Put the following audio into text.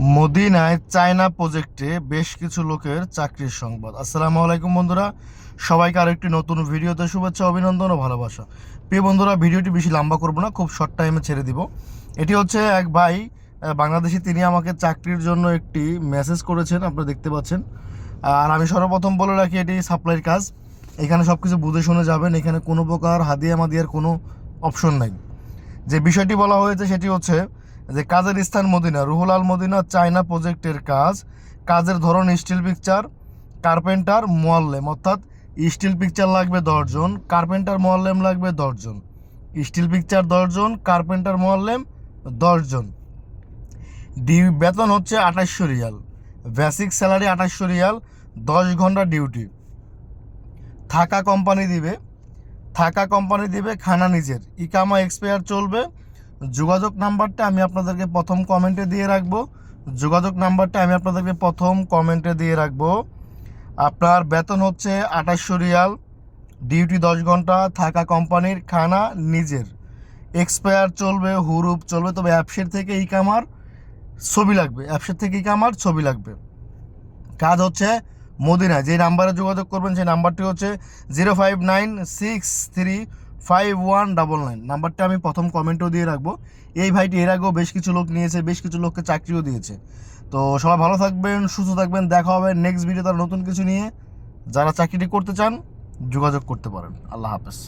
মদিনায় চায়না প্রজেক্টে বেশ কিছু লোকের চাকরির সংবাদ। আসসালামু আলাইকুম বন্ধুরা। সবাইকে আরেকটি নতুন ভিডিওতে শুভেচ্ছা, অভিনন্দন ও ভালোবাসা। প্রিয় বন্ধুরা, ভিডিওটি বেশি লম্বা করব না, খুব শর্ট টাইমে ছেড়ে দিব। এটি হচ্ছে এক ভাই বাংলাদেশি, তিনি আমাকে চাকরির জন্য একটি মেসেজ করেছেন, আপনারা দেখতে পাচ্ছেন। আর আমি সর্বপ্রথম বলে রাখি, এটি সাপ্লাইয়ের কাজ। এখানে সব কিছু বুঝে শুনে যাবেন, এখানে কোনো প্রকার হাদিয়া মাদিয়ার কোনো অপশন নাই। যে বিষয়টি বলা হয়েছে, সেটি হচ্ছে যে কাজের স্থান Madina Ruhul Al Madina China প্রজেক্টের কাজ, কাজের ধরন স্টিল পিকচার কার্পেন্টার মোয়াল্লেম, অর্থাৎ স্টিল পিকচার লাগবে দশজন কার্পেন্টার মোয়াল্লেম লাগবে দশজন স্টিল পিকচার দশজন কার্পেন্টার মোয়াল্লেম দশজন ডি, বেতন হচ্ছে আঠাশশো রিয়াল। বেসিক স্যালারি আঠাশশো রিয়াল, দশ ঘণ্টা ডিউটি থাকা কোম্পানি দিবে, থাকা কোম্পানি দিবে খানা নিজের। ইকামা এক্সপায়ার চলবে যোগাযোগ নাম্বারটা আমি আপনাদেরকে প্রথম কমেন্টে দিয়ে রাখব। যোগাযোগ নাম্বারটা আমি আপনাদেরকে প্রথম কমেন্টে দিয়ে রাখব। আপনার বেতন হচ্ছে আঠাশশো রিয়াল, ডিউটি দশ ঘণ্টা, থাকা কোম্পানির খানা নিজের। এক্সপায়ার চলবে, হুরুপ চলবে, তবে অ্যাপসের থেকে ইকামার ছবি লাগবে। অ্যাপসের থেকে ইকামার ছবি লাগবে। কাজ হচ্ছে মদিনা যে নাম্বারে যোগাযোগ করবেন সেই নাম্বারটি হচ্ছে zero five nine six three five one double nine নাম্বারটা আমি প্রথম কমেন্টও দিয়ে রাখব। এই ভাইটি এর আগেও বেশ কিছু লোক নিয়েছে, বেশ কিছু লোককে চাকরিও দিয়েছে। তো সবাই ভালো থাকবেন, সুস্থ থাকবেন, দেখা হবে নেক্সট ভিডিও তার নতুন কিছু নিয়ে। যারা চাকরিটি করতে চান, যোগাযোগ করতে পারেন। আল্লাহ হাফেজ।